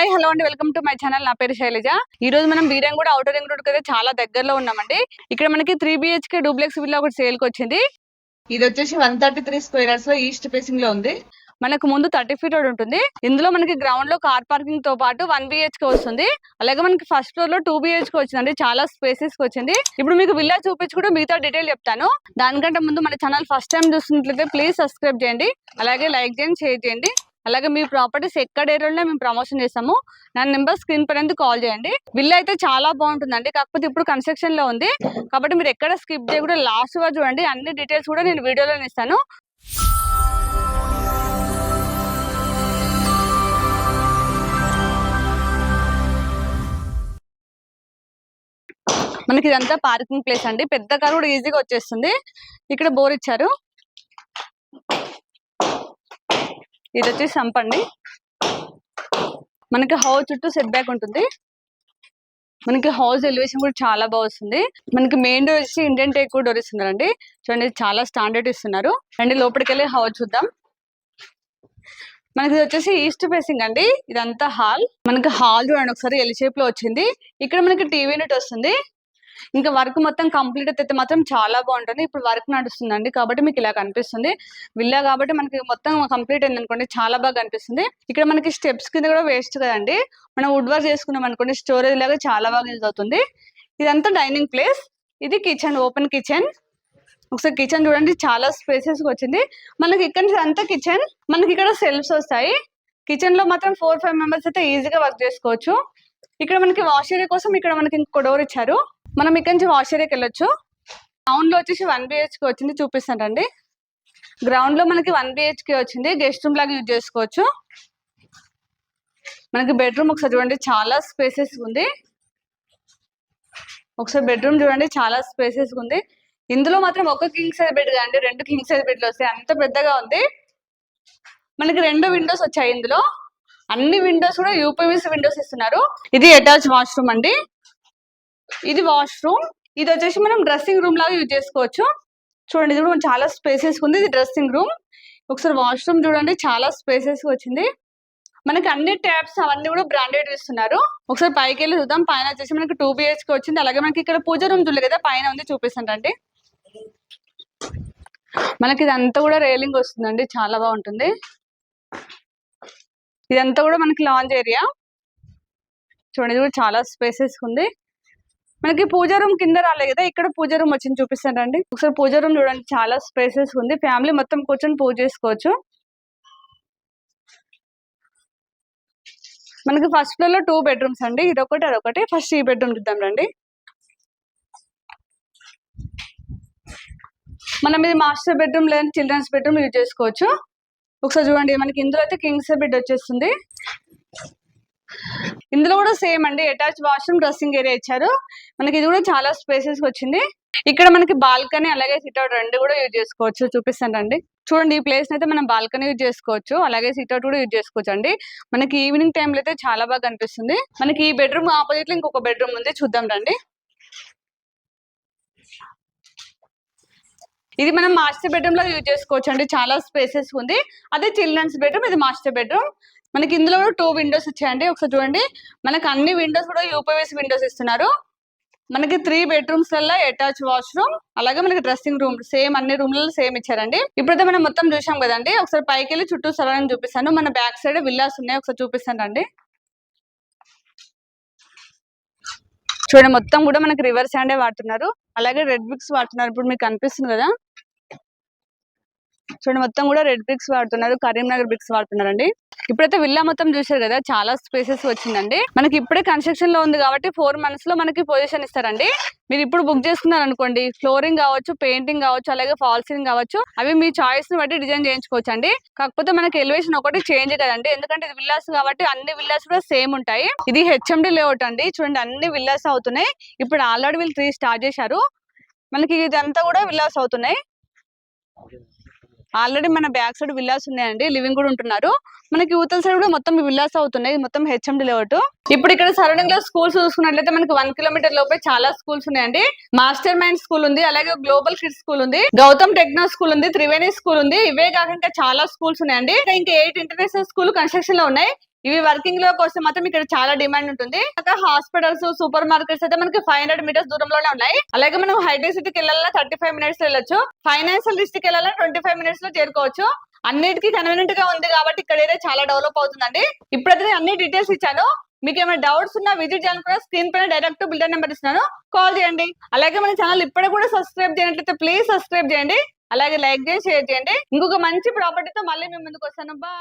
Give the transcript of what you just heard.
Hi hello అండి. Welcome to my channel. నా పేరు శైలజ. ఈ రోజు మనం బీరంగూడ అవుటర్ రింగ్ రోడ్ అయితే చాలా దగ్గరలో ఉన్నామండి. ఇక్కడ మనకి త్రీ బిహెచ్కే డూప్లెక్స్ విల్లా ఒకటి సేల్కి వచ్చింది. ఇది వచ్చేసి వన్ థర్టీ త్రీ స్క్వేర్ యార్డ్స్లో ఈస్ట్ ఫేసింగ్లో ఉంది. మనకు ముందు థర్టీ ఫీట్ రోడ్ ఉంటుంది. ఇందులో మనకి గ్రౌండ్లో కార్ పార్కింగ్తో పాటు వన్ బిహెచ్కే వస్తుంది. అలాగే మనకి ఫస్ట్ ఫ్లోర్లో టూ బిహెచ్కే వచ్చిందండి. చాలా స్పేసెస్కి వచ్చింది. ఇప్పుడు మీకు విల్లా చూపించి కూడా మిగతా డీటెయిల్ చెప్తాను. దానికంటే ముందు మన ఛానల్ ఫస్ట్ టైం చూస్తున్నట్లయితే ప్లీజ్ సబ్స్క్రైబ్ చేయండి. అలాగే లైక్ చేయండి షేర్ చేయండి. అలాగే మీ ప్రాపర్టీస్ ఎక్కడ ఏరియాలో మేము ప్రమోషన్ చేస్తాము. నా నెంబర్ స్క్రీన్ పైన కాల్ చేయండి. బిల్ అయితే చాలా బాగుంటుందండి. కాకపోతే ఇప్పుడు కన్స్ట్రక్షన్లో ఉంది. కాబట్టి మీరు ఎక్కడ స్కిప్ చేయకుండా లాస్ట్గా చూడండి. అన్ని డీటెయిల్స్ కూడా నేను వీడియోలో ఇస్తాను. మనకి ఇదంతా పార్కింగ్ ప్లేస్ అండి. పెద్ద కార్ కూడా ఈజీగా వచ్చేస్తుంది. ఇక్కడ బోర్ ఇచ్చారు. ఇది వచ్చి సంపండి మనకి హౌస్ చుట్టూ సెట్ బ్యాక్ ఉంటుంది. మనకి హౌస్ ఎలివేషన్ కూడా చాలా బాగా వస్తుంది. మనకి మెయిన్ డోర్ వచ్చి ఇండియన్ టేక్ డోర్ ఇస్తున్నారండి. చూడండి చాలా స్టాండర్డ్ ఇస్తున్నారు. అండి లోపలికి వెళ్ళి హౌస్ చూద్దాం. మనకి ఇది వచ్చేసి ఈస్ట్ ఫేసింగ్ అండి. ఇదంతా హాల్ మనకి హాల్ చూడండి ఒకసారి ఎల్ షేప్లో వచ్చింది. ఇక్కడ మనకి టీవీ యూనిట్ వస్తుంది. ఇంకా వర్క్ మొత్తం కంప్లీట్ అయితే మాత్రం చాలా బాగుంటుంది. ఇప్పుడు వర్క్ నడుస్తుందండి కాబట్టి మీకు ఇలా కనిపిస్తుంది. విల్లా కాబట్టి మనకి మొత్తం కంప్లీట్ అయింది అనుకోండి చాలా బాగా కనిపిస్తుంది. ఇక్కడ మనకి స్టెప్స్ కింద కూడా వేస్ట్ కదండి. మనం వుడ్ వర్క్ చేసుకున్నాం అనుకోండి స్టోరేజ్ లాగా చాలా బాగా యూజ్ అవుతుంది. ఇదంతా డైనింగ్ ప్లేస్. ఇది కిచెన్ ఓపెన్ కిచెన్. ఒకసారి కిచెన్ చూడండి చాలా స్పేసెస్ వచ్చింది. మనకి ఇక్కడ అంతా కిచెన్. మనకి ఇక్కడ సెల్ఫ్స్ వస్తాయి. కిచెన్లో మాత్రం ఫోర్ ఫైవ్ మెంబర్స్ అయితే ఈజీగా వర్క్ చేసుకోవచ్చు. ఇక్కడ మనకి వాష్ ఏరియా కోసం ఇక్కడ మనకి ఇంకో డోర్ ఇచ్చారు. మనం ఇక్కడ నుంచి వాష్ ఏరియాకి వెళ్ళొచ్చు. గ్రౌండ్లో వచ్చేసి వన్ బిహెచ్కి వచ్చింది చూపిస్తానండి. గ్రౌండ్లో మనకి వన్ బిహెచ్కే వచ్చింది గెస్ట్ రూమ్ లాగా యూజ్ చేసుకోవచ్చు. మనకి బెడ్రూమ్ ఒకసారి చూడండి చాలా స్పేసెస్ ఉంది. ఒకసారి బెడ్రూమ్ చూడండి చాలా స్పేసెస్ ఉంది. ఇందులో మాత్రం ఒక కింగ్ సైజ్ బెడ్ కాదండి రెండు కింగ్ సైజ్ బెడ్లు వస్తాయి. అంత పెద్దగా ఉంది. మనకి రెండు విండోస్ వచ్చాయి ఇందులో. అన్ని విండోస్ కూడా యూపీవీసీ విండోస్ ఇస్తున్నారు. ఇది అటాచ్ వాష్రూమ్ అండి. ఇది వాష్రూమ్ ఇది వచ్చేసి మనం డ్రెస్సింగ్ రూమ్ లాగా యూజ్ చేసుకోవచ్చు. చూడండి ఇది కూడా చాలా స్పేసెస్ ఉంది. ఇది డ్రెస్సింగ్ రూమ్ ఒకసారి వాష్రూమ్ చూడండి చాలా స్పేసెస్ వచ్చింది. మనకి అన్ని ట్యాప్స్ అవన్నీ కూడా బ్రాండెడ్ ఇస్తున్నారు. ఒకసారి పైకి వెళ్ళి చూద్దాం. పైన వచ్చేసి మనకి టూ బిహెచ్కి వచ్చింది. అలాగే మనకి ఇక్కడ పూజ రూమ్ చూడలేదు కదా పైన ఉంది చూపిస్తుంటండి మనకి ఇదంతా కూడా రైలింగ్ వస్తుందండి. చాలా బాగుంటుంది. ఇదంతా కూడా మనకి లాంజ్ ఏరియా చూడండి ఇది కూడా చాలా స్పేసెస్ ఉంది. మనకి పూజ రూమ్ కింద రాలేదు కదా ఇక్కడ పూజ రూమ్ వచ్చింది చూపిస్తానండి. ఒకసారి పూజ రూమ్ చూడండి చాలా స్పేసెస్ ఉంది. ఫ్యామిలీ మొత్తం కూర్చొని పూజ చేసుకోవచ్చు. మనకి ఫస్ట్ ఫ్లోర్లో టూ బెడ్రూమ్స్ అండి. ఇదొకటి అదొకటి. ఫస్ట్ ఈ బెడ్రూమ్ చూద్దాం రండి. మనం ఇది మాస్టర్ బెడ్రూమ్ లేదా చిల్డ్రన్స్ బెడ్రూమ్ యూజ్ చేసుకోవచ్చు. ఒకసారి చూడండి మనకి ఇందులో అయితే కింగ్స్ బెడ్ వచ్చేస్తుంది. ఇందులో కూడా సేమ్ అండి. అటాచ్ వాష్రూమ్ డ్రెస్సింగ్ ఏరియా ఇచ్చారు. మనకి ఇది కూడా చాలా స్పేసెస్ వచ్చింది. ఇక్కడ మనకి బాల్కనీ అలాగే సిట్అవుట్ రెండు కూడా యూజ్ చేసుకోవచ్చు. చూపిస్తాను రండి. చూడండి ఈ ప్లేస్ అయితే మనం బాల్కనీ యూజ్ చేసుకోవచ్చు. అలాగే సిట్అవుట్ కూడా యూజ్ చేసుకోవచ్చు అండి. మనకి ఈవినింగ్ టైంలో అయితే చాలా బాగా కనిపిస్తుంది. మనకి ఈ బెడ్రూమ్ ఆపోజిట్లో ఇంకొక బెడ్రూమ్ ఉంది. చూద్దాం రండి. ఇది మనం మాస్టర్ బెడ్రూమ్లో యూజ్ చేసుకోవచ్చు అండి. చాలా స్పేసెస్ ఉంది. అదే చిల్డ్రన్స్ బెడ్రూమ్ ఇది మాస్టర్ బెడ్రూమ్. మనకి ఇందులో కూడా టూ విండోస్ వచ్చాయండి ఒకసారి చూడండి. మనకి అన్ని విండోస్ కూడా యూపీవీసీ విండోస్ ఇస్తున్నారు. మనకి త్రీ బెడ్రూమ్స్ వల్ల అటాచ్ వాష్రూమ్ అలాగే మనకి డ్రెస్సింగ్ రూమ్ సేమ్ అన్ని రూమ్లలో సేమ్ ఇచ్చారండి. ఇప్పుడైతే మనం మొత్తం చూసాం కదండి. ఒకసారి పైకి వెళ్ళి చుట్టూ సరౌండింగ్ చూపిస్తాను. మన బ్యాక్ సైడ్ విల్లాస్ ఉన్నాయి. ఒకసారి చూపిస్తాను అండి చూడండి మొత్తం కూడా మనకి రివర్ హ్యాండే వాడుతున్నారు. అలాగే రెడ్ బిక్స్ వాడుతున్నారు. ఇప్పుడు మీకు కనిపిస్తుంది కదా. చూడండి మొత్తం కూడా రెడ్ బ్రిక్స్ వాడుతున్నారు కరీంనగర్ బ్రిక్స్ వాడుతున్నారండి. ఇప్పుడైతే విల్లా మొత్తం చూసారు కదా చాలా స్పేసెస్ వచ్చిందండి. మనకి ఇప్పుడే కన్స్ట్రక్షన్లో ఉంది కాబట్టి ఫోర్ మంత్స్లో మనకి పొజిషన్ ఇస్తారండి. మీరు ఇప్పుడు బుక్ చేసుకున్నారు అనుకోండి ఫ్లోరింగ్ కావచ్చు పెయింటింగ్ కావచ్చు అలాగే ఫాల్సింగ్ కావచ్చు అవి మీ చాయిస్ని బట్టి డిజైన్ చేయించుకోవచ్చు అండి కాకపోతే మనకి ఎలివేషన్ ఒకటి చేంజ్ కదండి. ఎందుకంటే ఇది విల్లాస్ కాబట్టి అన్ని విల్లాస్ కూడా సేమ్ ఉంటాయి. ఇది హెచ్ఎండి లేఅవుట్ అండి. చూడండి అన్ని విల్లాస్ అవుతున్నాయి. ఇప్పుడు ఆల్రెడీ వీళ్ళు త్రీ స్టార్ట్ చేశారు. మనకి ఇదంతా కూడా విల్లాస్ అవుతున్నాయి. ఆల్రెడీ మన బ్యాక్ సైడ్ విల్లాస్ ఉన్నాయండి లివింగ్ కూడా ఉంటున్నారు. మనకి ఊతల సైడ్ కూడా మొత్తం విల్లాస్ అవుతున్నాయి మొత్తం హెచ్ఎండి లేఅవుట్. ఇప్పుడు ఇక్కడ సరౌండింగ్లో స్కూల్స్ చూసుకున్నట్లయితే మనకి వన్ కిలోమీటర్ లోపే చాలా స్కూల్స్ ఉన్నాయండి. మాస్టర్ మైండ్ స్కూల్ ఉంది అలాగే గ్లోబల్ కిడ్స్ స్కూల్ ఉంది గౌతమ్ టెక్నో స్కూల్ ఉంది త్రివేణి స్కూల్ ఉంది ఇవే కాక ఇంకా చాలా స్కూల్స్ ఉన్నాయండి. ఇంకా ఎయిట్ ఇంటర్నేషనల్ స్కూల్ కన్స్ట్రక్షన్లో ఉన్నాయి. ఇవి వర్కింగ్లో కోసం మాత్రం ఇక్కడ చాలా డిమాండ్ ఉంటుంది. హాస్పిటల్స్ సూపర్ మార్కెట్స్ అయితే మనకి ఫైవ్ హండ్రెడ్ మీటర్స్ దూరంలోనే ఉన్నాయి. అలాగే మనం హైడ్రీ సిటీకి వెళ్ళాలన్నా థర్టీ ఫైవ్ మినిట్స్ వెళ్ళొచ్చు. ఫైనాన్షియల్ డిస్ట్రిక్ట్ వెళ్ళాలన్నా ట్వంటీ ఫైవ్ మినిట్స్లో చేరుకోవచ్చు. అన్నిటికీ కన్వీనియంట్గా ఉంది కాబట్టి ఇక్కడ ఏరియా చాలా డెవలప్ అవుతుందండి. ఇప్పుడైతే నేను అన్ని డీటెయిల్స్ ఇచ్చాను. మీకు ఏమైనా డౌట్స్ ఉన్నా విజిట్ చేయాలనుకున్నా స్క్రీన్ పైన డైరెక్ట్ బిల్డర్ నెంబర్ ఇస్తున్నాను. కాల్ చేయండి. అలాగే మన ఛానల్ ఇప్పుడే కూడా సబ్స్క్రైబ్ చేయనట్లయితే ప్లీజ్ సబ్స్క్రైబ్ చేయండి. అలాగే లైక్ చేసి షేర్ చేయండి. ఇంకొక మంచి ప్రాపర్టీతో మళ్ళీ మేము ముందుకు వస్తాను. బా